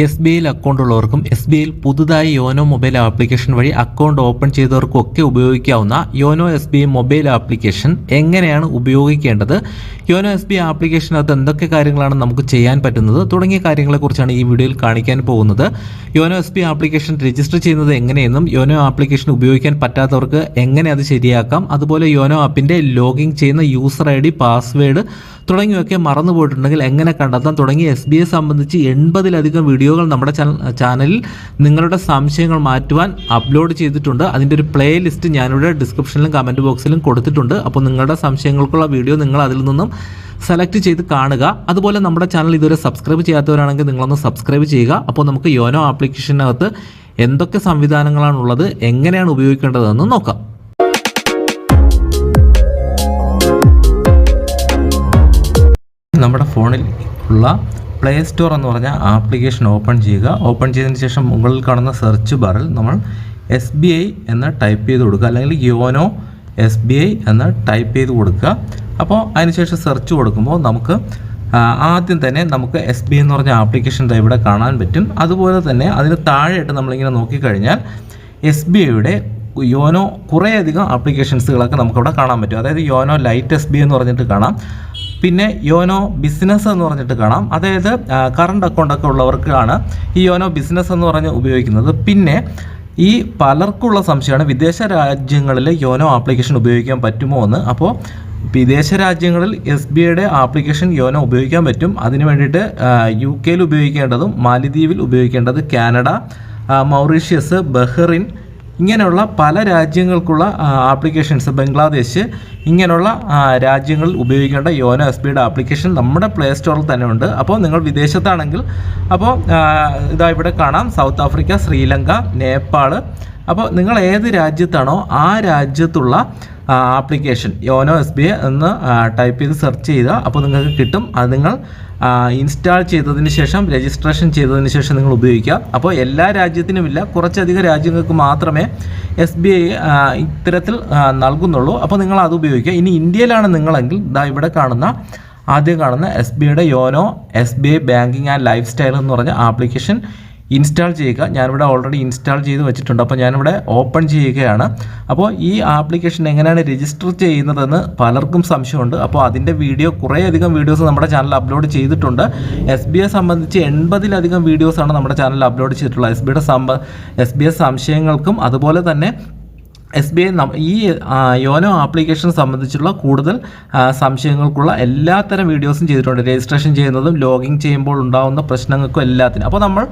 S B ഐയിൽ account ഉള്ളവർക്കും S B ഐയിൽ പുതുതായി യോനോ മൊബൈൽ ആപ്ലിക്കേഷൻ വഴി അക്കൗണ്ട് ഓപ്പൺ ചെയ്തവർക്കും ഒക്കെ ഉപയോഗിക്കാവുന്ന YONO S B I mobile application എങ്ങനെയാണ് ഉപയോഗിക്കേണ്ടത്? യോനോ എസ് ബി ഐ ആപ്ലിക്കേഷനകത്ത് എന്തൊക്കെ കാര്യങ്ങളാണ് നമുക്ക് ചെയ്യാൻ പറ്റുന്നത്? തുടങ്ങിയ കാര്യങ്ങളെക്കുറിച്ചാണ് ഈ വീഡിയോയിൽ കാണിക്കാൻ പോകുന്നത്. YONO S B I application register ചെയ്യുന്നത് എങ്ങനെയെന്നും യോനോ ആപ്ലിക്കേഷൻ ഉപയോഗിക്കാൻ പറ്റാത്തവർക്ക് എങ്ങനെ അത് ശരിയാക്കാം അതുപോലെ യോനോ ആപ്പിന്റെ ലോഗിൻ ചെയ്യുന്ന യൂസർ ഐ ഡി പാസ്വേഡ് തുടങ്ങിയൊക്കെ മറന്നുപോയിട്ടുണ്ടെങ്കിൽ എങ്ങനെ കണ്ടെത്താം? തുടങ്ങി എസ് ബി ഐ സംബന്ധിച്ച് എൺപതിലധികം വീഡിയോകൾ നമ്മുടെ ചാനലിൽ നിങ്ങളുടെ സംശയങ്ങൾ മാറ്റുവാൻ അപ്ലോഡ് ചെയ്തിട്ടുണ്ട്. അതിന്റെ ഒരു പ്ലേ ലിസ്റ്റ് ഞാനിവിടെ ഡിസ്ക്രിപ്ഷനിലും കമന്റ് ബോക്സിലും കൊടുത്തിട്ടുണ്ട്. അപ്പോൾ നിങ്ങളുടെ സംശയങ്ങൾക്കുള്ള വീഡിയോ നിങ്ങൾ അതിൽ നിന്നും സെലക്ട് ചെയ്ത് കാണുക. അതുപോലെ നമ്മുടെ ചാനൽ ഇതുവരെ സബ്സ്ക്രൈബ് ചെയ്യാത്തവരാണെങ്കിൽ നിങ്ങളൊന്ന് സബ്സ്ക്രൈബ് ചെയ്യുക. അപ്പോൾ നമുക്ക് യോനോ ആപ്ലിക്കേഷനകത്ത് എന്തൊക്കെ സംവിധാനങ്ങളാണുള്ളത് എങ്ങനെയാണ് ഉപയോഗിക്കേണ്ടതെന്ന് നോക്കാം. നമ്മുടെ ഫോണിൽ ഉള്ള പ്ലേ സ്റ്റോർ എന്ന് പറഞ്ഞ ആപ്ലിക്കേഷൻ ഓപ്പൺ ചെയ്യുക. ഓപ്പൺ ചെയ്തതിന് ശേഷം മുകളിൽ കാണുന്ന സെർച്ച് ബാറിൽ നമ്മൾ എസ് ബി ഐ എന്ന് ടൈപ്പ് ചെയ്ത് കൊടുക്കുക. അല്ലെങ്കിൽ യോനോ എസ് ബി ഐ എന്ന് ടൈപ്പ് ചെയ്ത് കൊടുക്കുക. അപ്പോൾ അതിനുശേഷം സെർച്ച് കൊടുക്കുമ്പോൾ നമുക്ക് ആദ്യം തന്നെ നമുക്ക് എസ് ബി എന്ന് പറഞ്ഞ ആപ്ലിക്കേഷൻ ഇവിടെ കാണാൻ പറ്റും. അതുപോലെ തന്നെ അതിന് താഴെയായിട്ട് നമ്മളിങ്ങനെ നോക്കിക്കഴിഞ്ഞാൽ എസ് ബി ഐയുടെ യോനോ കുറേയധികം ആപ്ലിക്കേഷൻസുകളൊക്കെ നമുക്കവിടെ കാണാൻ പറ്റും. അതായത് യോനോ ലൈറ്റ് എസ് ബി എന്ന് പറഞ്ഞിട്ട് കാണാം. പിന്നെ യോനോ ബിസിനസ് എന്ന് പറഞ്ഞിട്ട് കാണാം. അതായത് കറണ്ട് അക്കൗണ്ടൊക്കെ ഉള്ളവർക്കാണ് ഈ യോനോ ബിസിനസ് എന്ന് പറഞ്ഞ് ഉപയോഗിക്കുന്നത്. പിന്നെ ഈ പലർക്കുള്ള സംശയമാണ് വിദേശ രാജ്യങ്ങളിൽ യോനോ ആപ്ലിക്കേഷൻ ഉപയോഗിക്കാൻ പറ്റുമോ എന്ന്. അപ്പോൾ വിദേശ രാജ്യങ്ങളിൽ എസ് ബി ഐയുടെ ആപ്ലിക്കേഷൻ യോനോ ഉപയോഗിക്കാൻ പറ്റും. അതിന് വേണ്ടിയിട്ട് യു കെയിൽ ഉപയോഗിക്കേണ്ടതും മാലിദ്വീപിൽ ഉപയോഗിക്കേണ്ടത് കാനഡ മൗറീഷ്യസ് ബഹ്റിൻ ഇങ്ങനെയുള്ള പല രാജ്യങ്ങൾക്കുള്ള ആപ്ലിക്കേഷൻസ് ബംഗ്ലാദേശ് ഇങ്ങനെയുള്ള രാജ്യങ്ങളിൽ ഉപയോഗിക്കേണ്ട യോനോ എസ് ബിയുടെ ആപ്ലിക്കേഷൻ നമ്മുടെ പ്ലേ സ്റ്റോറിൽ തന്നെ ഉണ്ട്. അപ്പോൾ നിങ്ങൾ വിദേശത്താണെങ്കിൽ അപ്പോൾ ഇതാ ഇവിടെ കാണാം. സൗത്ത് ആഫ്രിക്ക ശ്രീലങ്ക നേപ്പാൾ അപ്പോൾ നിങ്ങൾ ഏത് രാജ്യത്താണോ ആ രാജ്യത്തുള്ള ആപ്ലിക്കേഷൻ യോനോ എസ് ബി എന്ന് ടൈപ്പ് ചെയ്ത് സെർച്ച് ചെയ്യുക അപ്പോൾ നിങ്ങൾക്ക് കിട്ടും. അത് നിങ്ങൾ ഇൻസ്റ്റാൾ ചെയ്തതിന് ശേഷം രജിസ്ട്രേഷൻ ചെയ്തതിന് ശേഷം നിങ്ങൾ ഉപയോഗിക്കുക. അപ്പോൾ എല്ലാ രാജ്യത്തിനുമില്ല കുറച്ചധികം രാജ്യങ്ങൾക്ക് മാത്രമേ എസ് ബി ഐ ഇത്തരത്തിൽ നൽകുന്നുള്ളൂ. അപ്പോൾ നിങ്ങൾ അത് ഉപയോഗിക്കുക. ഇനി ഇന്ത്യയിലാണ് നിങ്ങളെങ്കിൽ ഇതാ ഇവിടെ കാണുന്ന ആദ്യം കാണുന്ന എസ് ബി ഐയുടെ YONO S B I banking and lifestyle എന്ന് പറഞ്ഞ ആപ്ലിക്കേഷൻ. ഇൻസ്റ്റാൾ ചെയ്യുക. ഞാനിവിടെ ഓൾറെഡി ഇൻസ്റ്റാൾ ചെയ്ത് വെച്ചിട്ടുണ്ട്. അപ്പോൾ ഞാനിവിടെ ഓപ്പൺ ചെയ്യുകയാണ്. അപ്പോൾ ഈ ആപ്ലിക്കേഷൻ എങ്ങനെയാണ് രജിസ്റ്റർ ചെയ്യുന്നതെന്ന് പലർക്കും സംശയമുണ്ട്. അപ്പോൾ അതിന്റെ വീഡിയോ കുറേയധികം വീഡിയോസ് നമ്മുടെ ചാനൽ അപ്ലോഡ് ചെയ്തിട്ടുണ്ട്. എസ് ബി ഐ സംബന്ധിച്ച് എൺപതിലധികം വീഡിയോസാണ് നമ്മുടെ ചാനൽ അപ്ലോഡ് ചെയ്തിട്ടുള്ളത്. എസ് ബിയുടെ സംബ എസ് ബി ഐ സംശയങ്ങൾക്കും അതുപോലെ തന്നെ എസ് ബി ഐ ഈ യോനോ ആപ്ലിക്കേഷൻ സംബന്ധിച്ചുള്ള കൂടുതൽ സംശയങ്ങൾക്കുള്ള എല്ലാത്തരം വീഡിയോസും ചെയ്തിട്ടുണ്ട്. രജിസ്ട്രേഷൻ ചെയ്യുന്നതും ലോഗിൻ ചെയ്യുമ്പോൾ ഉണ്ടാകുന്ന പ്രശ്നങ്ങൾക്കും എല്ലാത്തിനും. അപ്പോൾ നമ്മൾ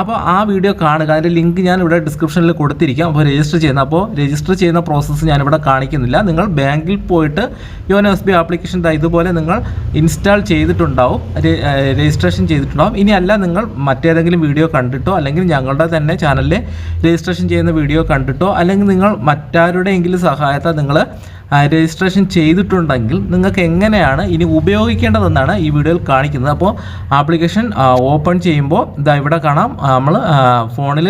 അപ്പോൾ ആ വീഡിയോ കാണുക. അതിന്റെ ലിങ്ക് ഞാൻ ഇവിടെ ഡിസ്ക്രിപ്ഷനിൽ കൊടുത്തിരിക്കാം. അപ്പോൾ രജിസ്റ്റർ ചെയ്യുന്ന അപ്പോൾ രജിസ്റ്റർ ചെയ്യുന്ന പ്രോസസ്സ് ഞാനിവിടെ കാണിക്കുന്നില്ല. നിങ്ങൾ ബാങ്കിൽ പോയിട്ട് യോനോ എസ് ബി ആപ്ലിക്കേഷൻ ഇതുപോലെ നിങ്ങൾ ഇൻസ്റ്റാൾ ചെയ്തിട്ടുണ്ടാവും. രജിസ്ട്രേഷൻ ചെയ്തിട്ടുണ്ടാവും. ഇനി അല്ല നിങ്ങൾ മറ്റേതെങ്കിലും വീഡിയോ കണ്ടിട്ടോ അല്ലെങ്കിൽ ഞങ്ങളുടെ തന്നെ ചാനലിൽ രജിസ്ട്രേഷൻ ചെയ്യുന്ന വീഡിയോ കണ്ടിട്ടോ അല്ലെങ്കിൽ നിങ്ങൾ മറ്റാരുടെയെങ്കിലും സഹായത്താൽ നിങ്ങൾ രജിസ്ട്രേഷൻ ചെയ്തിട്ടുണ്ടെങ്കിൽ നിങ്ങൾക്ക് എങ്ങനെയാണ് ഇനി ഉപയോഗിക്കേണ്ടതെന്നാണ് ഈ വീഡിയോയിൽ കാണിക്കുന്നത്. അപ്പോൾ ആപ്ലിക്കേഷൻ ഓപ്പൺ ചെയ്യുമ്പോൾ ഇതാ ഇവിടെ കാണാം. നമ്മൾ ഫോണിൽ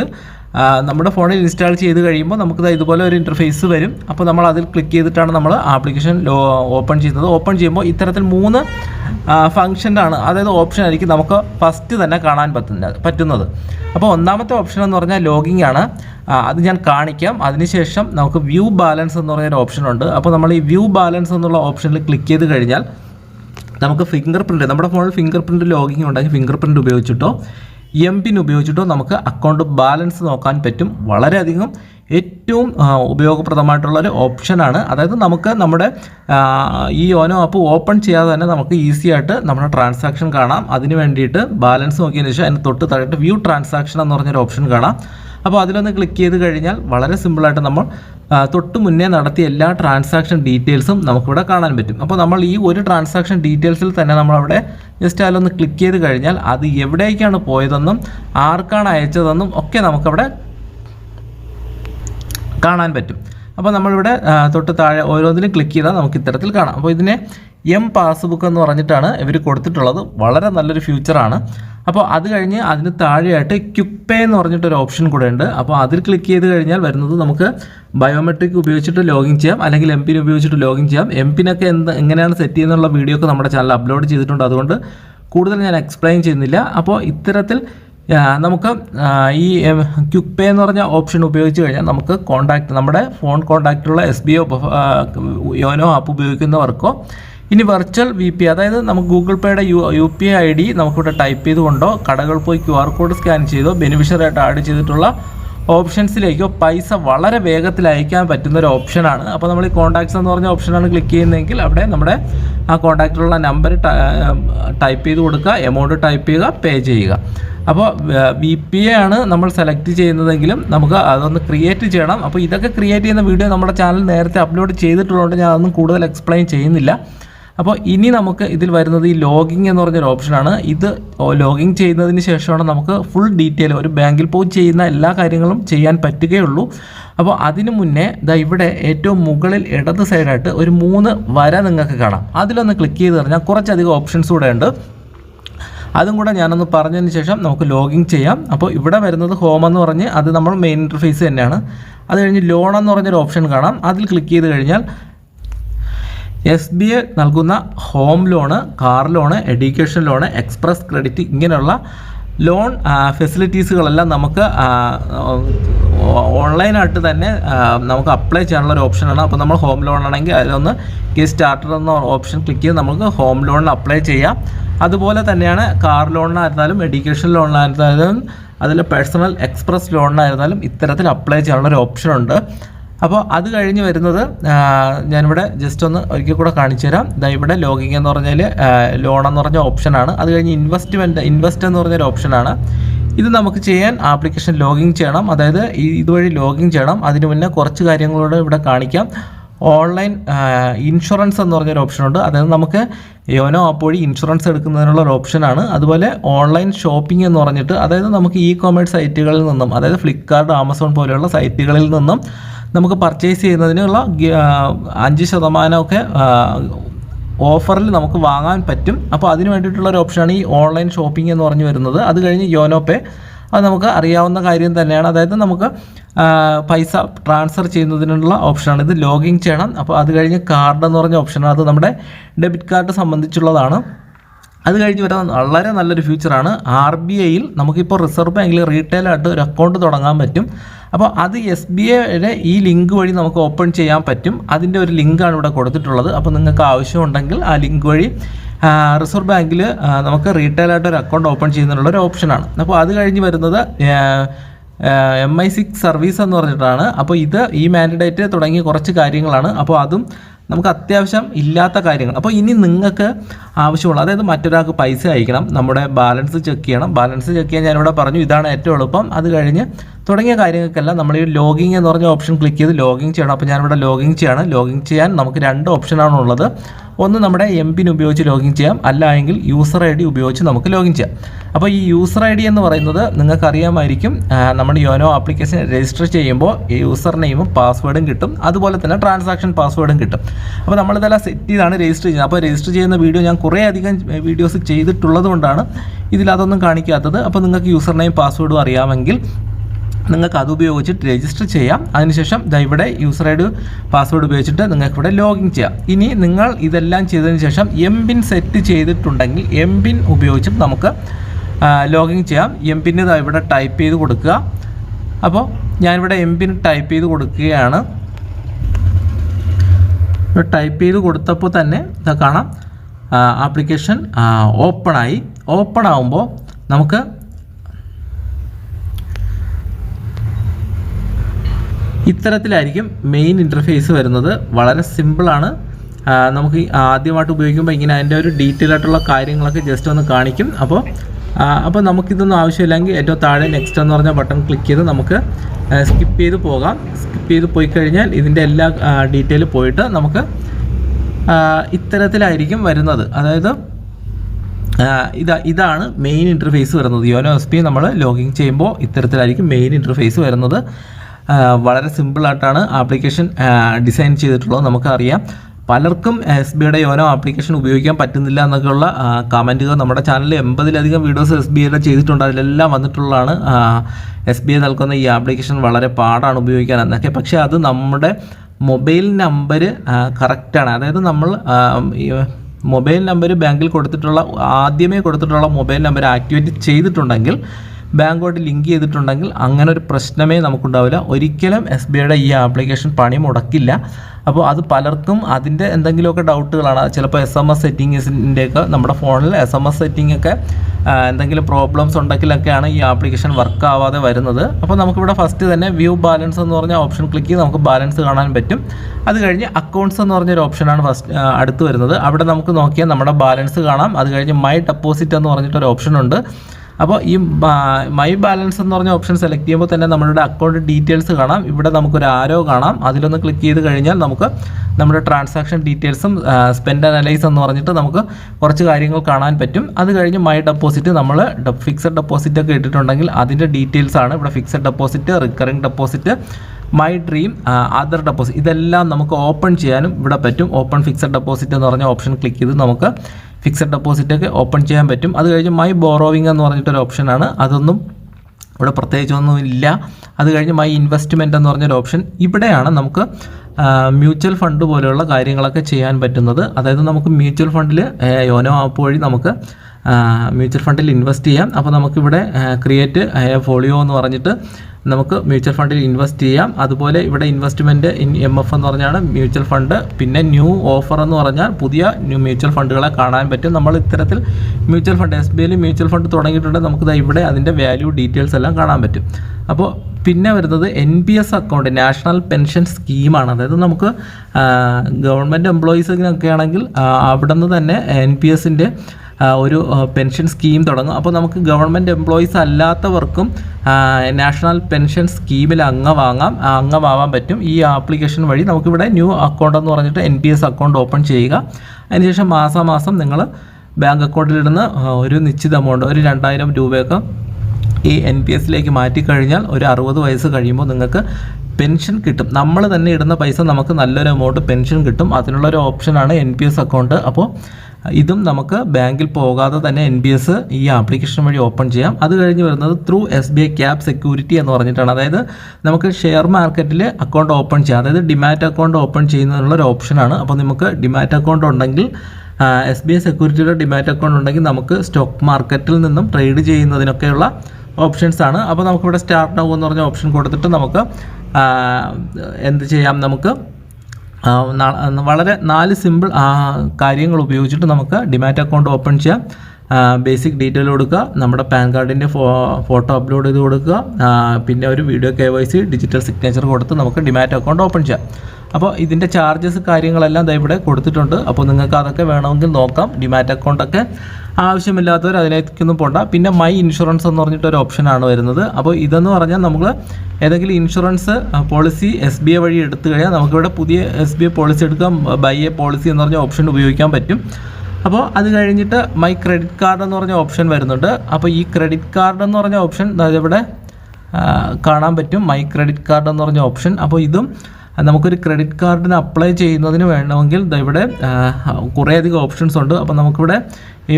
നമ്മുടെ ഫോണിൽ ഇൻസ്റ്റാൾ ചെയ്ത് കഴിയുമ്പോൾ നമുക്ക് ഇതുപോലെ ഒരു ഇന്റർഫേസ് വരും. അപ്പോൾ നമ്മൾ അതിൽ ക്ലിക്ക് ചെയ്തിട്ടാണ് നമ്മൾ ആപ്ലിക്കേഷൻ ഓപ്പൺ ചെയ്യുന്നത്. ഓപ്പൺ ചെയ്യുമ്പോൾ ഇത്തരത്തിൽ മൂന്ന് ഫങ്ഷനാണ് അതായത് ഓപ്ഷൻ ആയിരിക്കും നമുക്ക് ഫസ്റ്റ് തന്നെ കാണാൻ പറ്റുന്ന പറ്റുന്നത്. അപ്പോൾ ഒന്നാമത്തെ ഓപ്ഷൻ എന്ന് പറഞ്ഞാൽ ലോഗിങ് ആണ്. അത് ഞാൻ കാണിക്കാം. അതിനുശേഷം നമുക്ക് വ്യൂ ബാലൻസ് എന്ന് പറഞ്ഞൊരു ഓപ്ഷനുണ്ട് അപ്പോൾ നമ്മൾ ഈ വ്യൂ ബാലൻസ് എന്നുള്ള ഓപ്ഷനിൽ ക്ലിക്ക് ചെയ്ത് കഴിഞ്ഞാൽ നമുക്ക് ഫിംഗർ പ്രിന്റ് നമ്മുടെ ഫോണിൽ ഫിംഗർ പ്രിന്റ് ലോഗിങ് ഉണ്ടെങ്കിൽ ഫിംഗർ പ്രിന്റ് ഉപയോഗിച്ചിട്ടോ എം പിൻ ഉപയോഗിച്ചിട്ടോ നമുക്ക് അക്കൗണ്ട് ബാലൻസ് നോക്കാൻ പറ്റും. വളരെയധികം ഏറ്റവും ഉപയോഗപ്രദമായിട്ടുള്ളൊരു ഓപ്ഷനാണ് അതായത് നമുക്ക് നമ്മുടെ ഈ ഓനോ ആപ്പ് ഓപ്പൺ ചെയ്യാതെ തന്നെ നമുക്ക് ഈസി ആയിട്ട് നമ്മുടെ ട്രാൻസാക്ഷൻ കാണാം. അതിന് വേണ്ടിയിട്ട് ബാലൻസ് നോക്കിയതിന് ശേഷം അതിന് തൊട്ട് താഴെ വ്യൂ ട്രാൻസാക്ഷൻ എന്ന് പറഞ്ഞൊരു ഓപ്ഷൻ കാണാം. അപ്പോൾ അതിലൊന്ന് ക്ലിക്ക് ചെയ്ത് കഴിഞ്ഞാൽ വളരെ സിമ്പിളായിട്ട് നമ്മൾ തൊട്ട് മുന്നേ നടത്തിയ എല്ലാ ട്രാൻസാക്ഷൻ ഡീറ്റെയിൽസും നമുക്കിവിടെ കാണാൻ പറ്റും. അപ്പോൾ നമ്മൾ ഈ ഒരു ട്രാൻസാക്ഷൻ ഡീറ്റെയിൽസിൽ തന്നെ നമ്മളവിടെ ജസ്റ്റ് അതിലൊന്ന് ക്ലിക്ക് ചെയ്ത് കഴിഞ്ഞാൽ അത് എവിടേക്കാണ് പോയതെന്നും ആർക്കാണ് അയച്ചതെന്നും ഒക്കെ നമുക്കവിടെ കാണാൻ പറ്റും. അപ്പോൾ നമ്മളിവിടെ തൊട്ട് താഴെ ഓരോന്നിലും ക്ലിക്ക് ചെയ്താൽ നമുക്ക് ഇത്തരത്തിൽ കാണാം. അപ്പോൾ ഇതിനെ എം പാസ്ബുക്ക് എന്ന് പറഞ്ഞിട്ടാണ് ഇവർ കൊടുത്തിട്ടുള്ളത്. വളരെ നല്ലൊരു ഫ്യൂച്ചറാണ് അപ്പോൾ അത് കഴിഞ്ഞ് അതിന് താഴെയായിട്ട് ക്യുപ്പേ എന്ന് പറഞ്ഞിട്ടൊരു ഓപ്ഷൻ കൂടെ ഉണ്ട്. അപ്പോൾ അതിൽ ക്ലിക്ക് ചെയ്ത് കഴിഞ്ഞാൽ വരുന്നത് നമുക്ക് ബയോമെട്രിക് ഉപയോഗിച്ചിട്ട് ലോഗിൻ ചെയ്യാം. അല്ലെങ്കിൽ എം പിൻ ഉപയോഗിച്ചിട്ട് ലോഗിൻ ചെയ്യാം. എം പിനൊക്കെ എന്ത് എങ്ങനെയാണ് സെറ്റ് ചെയ്യുന്നുള്ള വീഡിയോ ഒക്കെ നമ്മുടെ ചാനൽ അപ്ലോഡ് ചെയ്തിട്ടുണ്ട്. അതുകൊണ്ട് കൂടുതൽ ഞാൻ എക്സ്പ്ലെയിൻ ചെയ്യുന്നില്ല. അപ്പോൾ ഇത്തരത്തിൽ നമുക്ക് ഈ ക്യുപ്പേ എന്ന് പറഞ്ഞ ഓപ്ഷൻ ഉപയോഗിച്ച് കഴിഞ്ഞാൽ നമുക്ക് കോൺടാക്ട് നമ്മുടെ phone കോൺടാക്റ്റിലുള്ള S B O YONO app ഉപയോഗിക്കുന്നവർക്കോ ഇനി വെർച്വൽ വി പി അതായത് നമുക്ക് Google പേയുടെ U U P I I D നമുക്കിവിടെ ടൈപ്പ് ചെയ്തുകൊണ്ടോ കടകൾ പോയി ക്യു ആർ കോഡ് സ്കാൻ ചെയ്തോ ബെനിഫിഷ്യറായിട്ട് ആഡ് ചെയ്തിട്ടുള്ള ഓപ്ഷൻസിലേക്കോ പൈസ വളരെ വേഗത്തിൽ അയക്കാൻ പറ്റുന്ന ഒരു ഓപ്ഷനാണ് അപ്പോൾ നമ്മൾ ഈ കോൺടാക്ട്സ് എന്ന് പറഞ്ഞ ഓപ്ഷനാണ് ക്ലിക്ക് ചെയ്യുന്നതെങ്കിൽ അവിടെ നമ്മുടെ ആ കോൺടാക്റ്റിലുള്ള നമ്പർ ടൈപ്പ് ചെയ്ത് കൊടുക്കുക എമൗണ്ട് ടൈപ്പ് ചെയ്യുക പേ ചെയ്യുക. അപ്പോൾ വി പി എ ആണ് നമ്മൾ സെലക്ട് ചെയ്യുന്നതെങ്കിലും നമുക്ക് അതൊന്ന് ക്രിയേറ്റ് ചെയ്യണം. അപ്പോൾ ഇതൊക്കെ ക്രിയേറ്റ് ചെയ്യുന്ന വീഡിയോ നമ്മുടെ ചാനൽ നേരത്തെ അപ്ലോഡ് ചെയ്തിട്ടുള്ളതുകൊണ്ട് ഞാൻ അതൊന്നും കൂടുതൽ എക്സ്പ്ലെയിൻ ചെയ്യുന്നില്ല. അപ്പോൾ ഇനി നമുക്ക് ഇതിൽ വരുന്നത് ഈ ലോഗിങ് എന്ന് പറഞ്ഞൊരു ഓപ്ഷനാണ് ഇത് ലോഗിങ് ചെയ്യുന്നതിന് ശേഷമാണ് നമുക്ക് ഫുൾ ഡീറ്റെയിൽ ഒരു ബാങ്കിൽ പോയി ചെയ്യുന്ന എല്ലാ കാര്യങ്ങളും ചെയ്യാൻ പറ്റുകയുള്ളൂ. അപ്പോൾ അതിനു മുന്നേ ദാ ഇവിടെ ഏറ്റവും മുകളിൽ ഇടത് സൈഡായിട്ട് ഒരു മൂന്ന് വര നിങ്ങൾക്ക് കാണാം. അതിലൊന്ന് ക്ലിക്ക് ചെയ്ത് കഴിഞ്ഞാൽ കുറച്ചധികം ഓപ്ഷൻസ് കൂടെ ഉണ്ട്. അതും കൂടെ ഞാനൊന്ന് പറഞ്ഞതിന് ശേഷം നമുക്ക് ലോഗിൻ ചെയ്യാം. അപ്പോൾ ഇവിടെ വരുന്നത് ഹോം എന്ന് പറഞ്ഞ് അത് നമ്മൾ മെയിൻ ഇന്റർഫേസ് തന്നെയാണ്. അത് കഴിഞ്ഞ് ലോൺ എന്ന് പറഞ്ഞൊരു ഓപ്ഷൻ കാണാം. അതിൽ ക്ലിക്ക് ചെയ്ത് കഴിഞ്ഞാൽ എസ് ബി എ നൽകുന്ന home loan car loan education loan express credit ഇങ്ങനെയുള്ള ലോൺ ഫെസിലിറ്റീസുകളെല്ലാം നമുക്ക് ഓൺലൈനായിട്ട് തന്നെ നമുക്ക് അപ്ലൈ ചെയ്യാനുള്ള ഒരു ഓപ്ഷനാണ് അപ്പോൾ നമ്മൾ ഹോം ലോൺ ആണെങ്കിൽ അതിലൊന്ന് ഗെറ്റ് സ്റ്റാർട്ടർ എന്ന ഓപ്ഷൻ ക്ലിക്ക് ചെയ്ത് നമുക്ക് ഹോം ലോണിന് അപ്ലൈ ചെയ്യാം. അതുപോലെ തന്നെയാണ് കാർ ലോണിനായിരുന്നാലും എഡ്യൂക്കേഷൻ ലോണിനായിരുന്നാലും അതിൽ പേഴ്സണൽ എക്സ്പ്രസ് ലോണിനായിരുന്നാലും ഇത്തരത്തിൽ അപ്ലൈ ചെയ്യാനുള്ള ഒരു ഓപ്ഷൻ ഉണ്ട്. അപ്പോൾ അത് കഴിഞ്ഞ് വരുന്നത് ഞാനിവിടെ ജസ്റ്റ് ഒന്ന് ഒരിക്കൽ കൂടെ കാണിച്ചു തരാം. ഇതാ ഇവിടെ ലോഗിങ് എന്ന് പറഞ്ഞാൽ ലോൺ എന്ന് പറഞ്ഞ ഓപ്ഷനാണ് അത് കഴിഞ്ഞ് ഇൻവെസ്റ്റ്മെന്റ് ഇൻവെസ്റ്റ് എന്ന് പറഞ്ഞൊരു ഓപ്ഷനാണ് ഇത് നമുക്ക് ചെയ്യാൻ ആപ്ലിക്കേഷൻ ലോഗിങ് ചെയ്യണം. അതായത് ഇതുവഴി ലോഗിങ് ചെയ്യണം. അതിന് മുന്നേ കുറച്ച് കാര്യങ്ങളോട് ഇവിടെ കാണിക്കാം. ഓൺലൈൻ ഇൻഷുറൻസ് എന്ന് പറഞ്ഞൊരു ഓപ്ഷനുണ്ട് അതായത് നമുക്ക് യോനോ ആപ്പ് വഴി ഇൻഷുറൻസ് എടുക്കുന്നതിനുള്ള ഒരു ഓപ്ഷനാണ് അതുപോലെ ഓൺലൈൻ ഷോപ്പിംഗ് എന്ന് പറഞ്ഞിട്ട് അതായത് നമുക്ക് ഇ കോമേഴ്സ് സൈറ്റുകളിൽ നിന്നും അതായത് ഫ്ലിപ്കാർട്ട് ആമസോൺ പോലെയുള്ള സൈറ്റുകളിൽ നിന്നും നമുക്ക് പർച്ചേസ് ചെയ്യുന്നതിനുള്ള അഞ്ച് ശതമാനമൊക്കെ ഓഫറിൽ നമുക്ക് വാങ്ങാൻ പറ്റും. അപ്പോൾ അതിന് വേണ്ടിയിട്ടുള്ള ഒരു ഓപ്ഷനാണ് ഈ ഓൺലൈൻ ഷോപ്പിംഗ് എന്ന് പറഞ്ഞു വരുന്നത്. അത് കഴിഞ്ഞ് യോനോ പേ. അത് നമുക്ക് അറിയാവുന്ന കാര്യം തന്നെയാണ്. അതായത് നമുക്ക് പൈസ ട്രാൻസ്ഫർ ചെയ്യുന്നതിനുള്ള ഓപ്ഷനാണ് ഇത് ലോഗിൻ ചെയ്യണം. അപ്പോൾ അത് കഴിഞ്ഞ് കാർഡ് എന്ന് പറഞ്ഞ ഓപ്ഷനാണ് അത് നമ്മുടെ ഡെബിറ്റ് കാർഡ് സംബന്ധിച്ചുള്ളതാണ്. അത് കഴിഞ്ഞ് വരുന്ന വളരെ നല്ലൊരു ഫ്യൂച്ചറാണ് ആർ ബി ഐയിൽ നമുക്കിപ്പോൾ റിസർവ് ബാങ്കിൽ റീറ്റെയിലായിട്ട് ഒരു അക്കൗണ്ട് തുടങ്ങാൻ പറ്റും. അപ്പോൾ അത് എസ് ബി ഐയുടെ ഈ ലിങ്ക് വഴി നമുക്ക് ഓപ്പൺ ചെയ്യാൻ പറ്റും. അതിന്റെ ഒരു ലിങ്കാണ് ഇവിടെ കൊടുത്തിട്ടുള്ളത്. അപ്പോൾ നിങ്ങൾക്ക് ആവശ്യമുണ്ടെങ്കിൽ ആ ലിങ്ക് വഴി റിസർവ് ബാങ്കിൽ നമുക്ക് റീറ്റെയിൽ ആയിട്ട് ഒരു അക്കൗണ്ട് ഓപ്പൺ ചെയ്യുന്നതിനുള്ള ഒരു ഓപ്ഷനാണ് അപ്പോൾ അത് കഴിഞ്ഞ് വരുന്നത് എം ഐ സിക്സ് സർവീസ് എന്ന് പറഞ്ഞിട്ടാണ്. അപ്പോൾ ഇത് ഈ മാൻഡേറ്റ് തുടങ്ങിയ കുറച്ച് കാര്യങ്ങളാണ്. അപ്പോൾ അതും നമുക്ക് അത്യാവശ്യം ഇല്ലാത്ത കാര്യങ്ങൾ. അപ്പോൾ ഇനി നിങ്ങൾക്ക് ആവശ്യമുള്ള അതായത് മറ്റൊരാൾക്ക് പൈസ അയക്കണം നമ്മുടെ ബാലൻസ് ചെക്ക് ചെയ്യണം. ബാലൻസ് ചെക്ക് ചെയ്യാൻ ഞാനിവിടെ പറഞ്ഞു ഇതാണ് ഏറ്റവും എളുപ്പം. അത് കഴിഞ്ഞ് തുടങ്ങിയ കാര്യങ്ങൾക്കെല്ലാം നമ്മൾ ഈ ലോഗിങ് എന്ന് പറഞ്ഞ ഓപ്ഷൻ ക്ലിക്ക് ചെയ്ത് ലോഗിങ് ചെയ്യണം. അപ്പോൾ ഞാനിവിടെ ലോഗിങ് ചെയ്യാണ്. ലോഗിങ് ചെയ്യാൻ നമുക്ക് രണ്ട് ഓപ്ഷനാണ് ഉള്ളത് ഒന്ന് നമ്മുടെ എം പിൻ ഉപയോഗിച്ച് ലോഗിൻ ചെയ്യാം. അല്ല എങ്കിൽ യൂസർ ഐ ഡി ഉപയോഗിച്ച് നമുക്ക് ലോഗിൻ ചെയ്യാം. അപ്പോൾ ഈ യൂസർ ഐ ഡി എന്ന് പറയുന്നത് നിങ്ങൾക്കറിയാമായിരിക്കും നമ്മുടെ യോനോ ആപ്ലിക്കേഷൻ രജിസ്റ്റർ ചെയ്യുമ്പോൾ ഈ യൂസർ നെയിമും പാസ്വേഡും കിട്ടും. അതുപോലെ തന്നെ ട്രാൻസാക്ഷൻ പാസ്വേഡും കിട്ടും. അപ്പോൾ നമ്മളിതെല്ലാം സെറ്റ് ചെയ്താണ് രജിസ്റ്റർ ചെയ്യുന്നത്. അപ്പോൾ രജിസ്റ്റർ ചെയ്യുന്ന വീഡിയോ ഞാൻ കുറേ അധികം വീഡിയോസ് ചെയ്തിട്ടുള്ളത് കൊണ്ടാണ് ഇതിലതൊന്നും കാണിക്കാത്തത്. അപ്പോൾ നിങ്ങൾക്ക് യൂസർ നെയിം പാസ്വേഡും അറിയാമെങ്കിൽ നിങ്ങൾക്ക് അത് ഉപയോഗിച്ചിട്ട് രജിസ്റ്റർ ചെയ്യാം. അതിനുശേഷം ഇവിടെ യൂസർ ഐ ഡി പാസ്വേഡ് ഉപയോഗിച്ചിട്ട് നിങ്ങൾക്ക് ഇവിടെ ലോഗിൻ ചെയ്യാം. ഇനി നിങ്ങൾ ഇതെല്ലാം ചെയ്തതിന് ശേഷം എം പിൻ സെറ്റ് ചെയ്തിട്ടുണ്ടെങ്കിൽ എം പിൻ ഉപയോഗിച്ചും നമുക്ക് ലോഗിൻ ചെയ്യാം. എം പിൻ ഇവിടെ ടൈപ്പ് ചെയ്ത് കൊടുക്കുക. അപ്പോൾ ഞാനിവിടെ എം പിൻ ടൈപ്പ് ചെയ്ത് കൊടുക്കുകയാണ്. ടൈപ്പ് ചെയ്ത് കൊടുത്തപ്പോൾ തന്നെ ഇതാ കാണാം. ആപ്ലിക്കേഷൻ ഓപ്പണായി ഓപ്പൺ ആകുമ്പോൾ നമുക്ക് ഇത്തരത്തിലായിരിക്കും മെയിൻ ഇന്റർഫേസ് വരുന്നത്. വളരെ സിമ്പിളാണ് നമുക്ക് ആദ്യമായിട്ട് ഉപയോഗിക്കുമ്പോൾ ഇങ്ങനെ അതിന്റെ ഒരു ഡീറ്റെയിൽ ആയിട്ടുള്ള കാര്യങ്ങളൊക്കെ ജസ്റ്റ് ഒന്ന് കാണിക്കും. അപ്പോൾ അപ്പോൾ നമുക്കിതൊന്നും ആവശ്യമില്ലെങ്കിൽ ഏറ്റവും താഴെ നെക്സ്റ്റ് എന്ന് പറഞ്ഞ ബട്ടൺ ക്ലിക്ക് ചെയ്ത് നമുക്ക് സ്കിപ്പ് ചെയ്ത് പോകാം. സ്കിപ്പ് ചെയ്ത് പോയി കഴിഞ്ഞാൽ ഇതിന്റെ എല്ലാ ഡീറ്റെയിൽ പോയിട്ട് നമുക്ക് ഇത്തരത്തിലായിരിക്കും വരുന്നത്. അതായത് ഇതാ ഇതാണ് മെയിൻ ഇന്റർഫേസ് വരുന്നത്. യോനോ എസ് പി നമ്മൾ ലോഗിൻ ചെയ്യുമ്പോൾ ഇത്തരത്തിലായിരിക്കും മെയിൻ ഇന്റർഫേസ് വരുന്നത്. വളരെ സിമ്പിളായിട്ടാണ് ആപ്ലിക്കേഷൻ ഡിസൈൻ ചെയ്തിട്ടുള്ളത്. നമുക്കറിയാം. പലർക്കും എസ് ബിയുടെ യോനോ ആപ്ലിക്കേഷൻ ഉപയോഗിക്കാൻ പറ്റുന്നില്ല എന്നൊക്കെയുള്ള കമന്റുകൾ നമ്മുടെ ചാനലിൽ എൺപതിലധികം വീഡിയോസ് എസ് ബി ഐയുടെ ചെയ്തിട്ടുണ്ട്. അതിലെല്ലാം വന്നിട്ടുള്ളതാണ്. എസ് ബി ഐ നൽകുന്ന ഈ ആപ്ലിക്കേഷൻ വളരെ പാടാണ് ഉപയോഗിക്കാൻ എന്നൊക്കെ. പക്ഷേ അത് നമ്മുടെ മൊബൈൽ നമ്പർ കറക്റ്റാണ് അതായത് നമ്മൾ മൊബൈൽ നമ്പർ ബാങ്കിൽ കൊടുത്തിട്ടുള്ള ആദ്യമേ കൊടുത്തിട്ടുള്ള മൊബൈൽ നമ്പർ ആക്ടിവേറ്റ് ചെയ്തിട്ടുണ്ടെങ്കിൽ ബാങ്കുമായിട്ട് ലിങ്ക് ചെയ്തിട്ടുണ്ടെങ്കിൽ അങ്ങനെ ഒരു പ്രശ്നമേ നമുക്കുണ്ടാവില്ല. ഒരിക്കലും എസ് ബി ഐയുടെ ഈ ആപ്ലിക്കേഷൻ പണി മുടക്കില്ല. അപ്പോൾ അത് പലർക്കും അതിന്റെ എന്തെങ്കിലുമൊക്കെ ഡൗട്ടുകളാണ്. ചിലപ്പോൾ എസ് എം എസ് സെറ്റിങ്സിന്റെയൊക്കെ നമ്മുടെ ഫോണിൽ എസ് എം എസ് സെറ്റിംഗ് ഒക്കെ എന്തെങ്കിലും പ്രോബ്ലംസ് ഉണ്ടെങ്കിലൊക്കെയാണ് ഈ ആപ്ലിക്കേഷൻ വർക്ക് ആവാതെ വരുന്നത്. അപ്പോൾ നമുക്കിവിടെ ഫസ്റ്റ് തന്നെ വ്യൂ ബാലൻസ് എന്ന് പറഞ്ഞ ഓപ്ഷൻ ക്ലിക്ക് ചെയ്ത് നമുക്ക് ബാലൻസ് കാണാൻ പറ്റും. അത് കഴിഞ്ഞ് അക്കൗണ്ട്സ് എന്ന് പറഞ്ഞൊരു ഓപ്ഷനാണ് ഫസ്റ്റ് അടുത്ത് വരുന്നത്. അവിടെ നമുക്ക് നോക്കിയാൽ നമ്മുടെ ബാലൻസ് കാണാം. അത് കഴിഞ്ഞ് മൈ ഡെപ്പോസിറ്റ് എന്ന് പറഞ്ഞിട്ടൊരു ഓപ്ഷൻ ഉണ്ട് അപ്പോൾ ഈ മൈ ബാലൻസ് എന്ന് പറഞ്ഞ ഓപ്ഷൻ സെലക്ട് ചെയ്യുമ്പോൾ തന്നെ നമ്മളുടെ അക്കൗണ്ട് ഡീറ്റെയിൽസ് കാണാം. ഇവിടെ നമുക്കൊരു ആരോ കാണാം. അതിലൊന്ന് ക്ലിക്ക് ചെയ്ത് കഴിഞ്ഞാൽ നമുക്ക് നമ്മുടെ ട്രാൻസാക്ഷൻ ഡീറ്റെയിൽസും സ്പെൻഡ് അനലൈസ് എന്ന് പറഞ്ഞിട്ട് നമുക്ക് കുറച്ച് കാര്യങ്ങൾ കാണാൻ പറ്റും. അത് കഴിഞ്ഞ് മൈ ഡെപ്പോസിറ്റ് നമ്മൾ ഫിക്സഡ് ഡെപ്പോസിറ്റ് ഒക്കെ ഇട്ടിട്ടുണ്ടെങ്കിൽ അതിന്റെ ഡീറ്റെയിൽസ് ആണ്. ഇവിടെ fixed deposit recurring deposit my dream other deposit ഇതെല്ലാം നമുക്ക് ഓപ്പൺ ചെയ്യാനും ഇവിടെ പറ്റും. ഓപ്പൺ ഫിക്സഡ് ഡെപ്പോസിറ്റ് എന്ന് പറഞ്ഞ ഓപ്ഷൻ ക്ലിക്ക് ചെയ്ത് നമുക്ക് ഫിക്സഡ് ഡെപ്പോസിറ്റ് ഒക്കെ ഓപ്പൺ ചെയ്യാൻ പറ്റും. അത് കഴിഞ്ഞ് മൈ ബോറോവിങ് എന്ന് പറഞ്ഞിട്ടൊരു ഓപ്ഷനാണ് അതൊന്നും ഇവിടെ പ്രത്യേകിച്ചൊന്നും ഇല്ല. അത് കഴിഞ്ഞ് മൈ ഇൻവെസ്റ്റ്മെന്റ് എന്ന് പറഞ്ഞൊരു ഓപ്ഷൻ ഇവിടെയാണ് നമുക്ക് മ്യൂച്വൽ ഫണ്ട് പോലെയുള്ള കാര്യങ്ങളൊക്കെ ചെയ്യാൻ പറ്റുന്നത്. അതായത് നമുക്ക് മ്യൂച്വൽ ഫണ്ടിൽ യോനോ ആപ്പ് വഴി നമുക്ക് മ്യൂച്വൽ ഫണ്ടിൽ ഇൻവെസ്റ്റ് ചെയ്യാം. അപ്പോൾ നമുക്കിവിടെ ക്രിയേറ്റ് ഫോളിയോ എന്ന് പറഞ്ഞിട്ട് നമുക്ക് മ്യൂച്വൽ ഫണ്ടിൽ ഇൻവെസ്റ്റ് ചെയ്യാം. അതുപോലെ ഇവിടെ ഇൻവെസ്റ്റ്മെന്റ് ഇൻ എം എഫ് എന്ന് പറഞ്ഞാണ് മ്യൂച്വൽ ഫണ്ട് പിന്നെ ന്യൂ ഓഫർ എന്ന് പറഞ്ഞാൽ പുതിയ ന്യൂ മ്യൂച്വൽ ഫണ്ടുകളെ കാണാൻ പറ്റും. നമ്മൾ ഇത്തരത്തിൽ മ്യൂച്വൽ ഫണ്ട് എസ് ബി ഐയിൽ മ്യൂച്വൽ ഫണ്ട് തുടങ്ങിയിട്ടുണ്ട്. നമുക്ക് ഇവിടെ അതിന്റെ വാല്യൂ ഡീറ്റെയിൽസ് എല്ലാം കാണാൻ പറ്റും. അപ്പോൾ പിന്നെ വരുന്നത് N P S account national pension സ്കീമാണ് അതായത് നമുക്ക് ഗവൺമെന്റ് എംപ്ലോയീസിനൊക്കെ ആണെങ്കിൽ അവിടെ നിന്ന് തന്നെ എൻ പി എസിന്റെ ഒരു പെൻഷൻ സ്കീം തുടങ്ങും. അപ്പോൾ നമുക്ക് ഗവൺമെന്റ് എംപ്ലോയീസ് അല്ലാത്തവർക്കും നാഷണൽ പെൻഷൻ സ്കീമിൽ അംഗമാകാം അംഗമാവാൻ പറ്റും. ഈ ആപ്ലിക്കേഷൻ വഴി നമുക്കിവിടെ ന്യൂ അക്കൗണ്ട് എന്ന് പറഞ്ഞിട്ട് N P S account open ചെയ്യുക. അതിനുശേഷം മാസം നിങ്ങൾ ബാങ്ക് അക്കൗണ്ടിൽ ഇടുന്ന ഒരു നിശ്ചിത എമൗണ്ട് ഒരു രണ്ടായിരം രൂപയൊക്കെ ഈ എൻ പി എസിലേക്ക് മാറ്റിക്കഴിഞ്ഞാൽ ഒരു അറുപത് വയസ്സ് കഴിയുമ്പോൾ നിങ്ങൾക്ക് പെൻഷൻ കിട്ടും. നമ്മൾ തന്നെ ഇടുന്ന പൈസ നമുക്ക് നല്ലൊരു എമൗണ്ട് പെൻഷൻ കിട്ടും. അതിനുള്ള ഒരു ഓപ്ഷനാണ് എൻ പി എസ് അക്കൗണ്ട് അപ്പോൾ ഇതും നമുക്ക് ബാങ്കിൽ പോകാതെ തന്നെ എൻ പി എസ് ഈ ആപ്ലിക്കേഷൻ വഴി ഓപ്പൺ ചെയ്യാം. അത് കഴിഞ്ഞ് വരുന്നത് through S B I cap security എന്ന് പറഞ്ഞിട്ടാണ്. അതായത് നമുക്ക് ഷെയർ മാർക്കറ്റിൽ അക്കൗണ്ട് ഓപ്പൺ ചെയ്യാം. അതായത് ഡിമാറ്റ് അക്കൗണ്ട് ഓപ്പൺ ചെയ്യുന്നതിനുള്ള ഒരു ഓപ്ഷനാണ് അപ്പോൾ നമുക്ക് ഡിമാറ്റ് അക്കൗണ്ട് ഉണ്ടെങ്കിൽ എസ് ബി ഐ സെക്യൂരിറ്റിയുടെ ഡിമാറ്റ് അക്കൗണ്ട് ഉണ്ടെങ്കിൽ നമുക്ക് സ്റ്റോക്ക് മാർക്കറ്റിൽ നിന്നും ട്രേഡ് ചെയ്യുന്നതിനൊക്കെയുള്ള ഓപ്ഷൻസ് ആണ്. അപ്പോൾ നമുക്കിവിടെ സ്റ്റാർട്ട് നൗ എന്ന് പറഞ്ഞ ഓപ്ഷൻ കൊടുത്തിട്ട് നമുക്ക് എന്ത് ചെയ്യാം നമുക്ക്? വളരെ നാല് സിമ്പിൾ കാര്യങ്ങൾ ഉപയോഗിച്ചിട്ട് നമുക്ക് ഡിമാറ്റ് അക്കൗണ്ട് ഓപ്പൺ ചെയ്യാം. ബേസിക് ഡീറ്റെയിൽ കൊടുക്കുക. നമ്മുടെ പാൻ കാർഡിന്റെ ഫോട്ടോ അപ്ലോഡ് ചെയ്ത് കൊടുക്കുക. പിന്നെ ഒരു video K Y C digital signature കൊടുത്ത് നമുക്ക് ഡിമാറ്റ് അക്കൗണ്ട് ഓപ്പൺ ചെയ്യാം. അപ്പോൾ ഇതിന്റെ ചാർജസ് കാര്യങ്ങളെല്ലാം ദാ ഇവിടെ കൊടുത്തിട്ടുണ്ട്. അപ്പോൾ നിങ്ങൾക്ക് അതൊക്കെ വേണമെങ്കിൽ നോക്കാം. ഡിമാറ്റ് അക്കൗണ്ടൊക്കെ ആവശ്യമില്ലാത്തവർ അതിലേക്കൊന്നും പോണ്ട. പിന്നെ മൈ ഇൻഷുറൻസ് എന്ന് പറഞ്ഞിട്ട് ഒരു ഓപ്ഷനാണ് വരുന്നത്. അപ്പോൾ ഇതെന്ന് പറഞ്ഞാൽ നമ്മൾ ഏതെങ്കിലും insurance policy S B I വഴി എടുത്തു കഴിഞ്ഞാൽ നമുക്കിവിടെ പുതിയ എസ് ബി ഐ പോളിസി എടുക്കാം. ബൈ എ പോളിസി എന്ന് പറഞ്ഞ ഓപ്ഷൻ ഉപയോഗിക്കാൻ പറ്റും. അപ്പോൾ അത് കഴിഞ്ഞിട്ട് മൈ ക്രെഡിറ്റ് കാർഡ് എന്ന് പറഞ്ഞ ഓപ്ഷൻ വരുന്നുണ്ട്. അപ്പോൾ ഈ ക്രെഡിറ്റ് കാർഡ് എന്ന് പറഞ്ഞ ഓപ്ഷൻ ഇവിടെ കാണാൻ പറ്റും. മൈ ക്രെഡിറ്റ് കാർഡ് എന്ന് പറഞ്ഞ ഓപ്ഷൻ അപ്പോൾ ഇതും നമുക്കൊരു ക്രെഡിറ്റ് കാർഡിന് അപ്ലൈ ചെയ്യുന്നതിന് വേണമെങ്കിൽ ഇവിടെ കുറേയധികം ഓപ്ഷൻസ് ഉണ്ട്. അപ്പോൾ നമുക്കിവിടെ ഈ